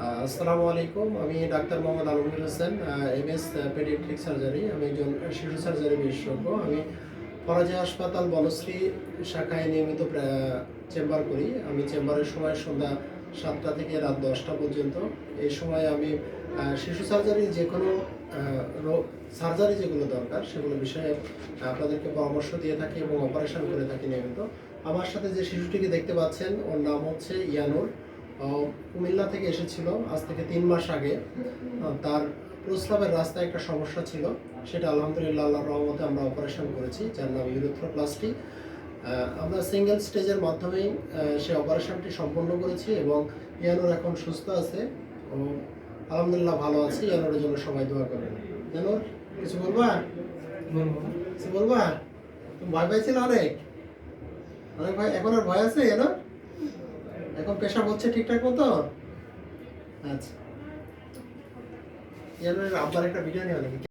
আসসালামু আলাইকুম। আমি doctor Mohammad Alamgir Hossain M S paediatric surgery আমি একজন শিশু সার্জারি বিশেষজ্ঞ। আমি ফরাজি হাসপাতাল, বনশ্রী শাখায় নিয়মিত চেম্বার করি। আমি চেম্বারের সময় সন্ধ্যা সাতটা থেকে রাত দশটা পর্যন্ত। এই সময় আমি শিশু সার্জারি যে কোনো রোগ সার্জারি যেগুলো দরকার, সেগুলো বিষয়ে আপনাদেরকে পরামর্শ দিয়ে থাকি এবং অপারেশন করে থাকি নিয়মিত। আমার সাথে যে শিশুটিকে দেখতে পাচ্ছেন, ওর নাম হচ্ছে ইয়ানুর। কুমিল্লা থেকে এসেছিল আজ থেকে তিন মাস আগে। তার প্রস্রাবের রাস্তায় একটা সমস্যা ছিল। সেটা আলহামদুলিল্লাহ আল্লাহর রহমতে আমরা অপারেশন করেছি, যার নাম ইউরোথ্রোপ্লাস্টি আমরা সিঙ্গেল স্টেজের মাধ্যমেই সে অপারেশনটি সম্পন্ন করেছি এবং ইয়ানুর এখন সুস্থ আছে। ও আলহামদুলিল্লাহ ভালো আছে, ইয়ানুরের জন্য সবাই দোয়া করবেন। ইয়ানুর, কিছু বলবা? কিছু বলবা? ভয় পাইছিল অনেক? অনেক ভয় এখন আর ভয় আছে ইয়ানুর? এখন পেশা হচ্ছে ঠিকঠাক মতো? আচ্ছা। ইয়ানুরের আব্বার একটা বিরিয়ানি নাকি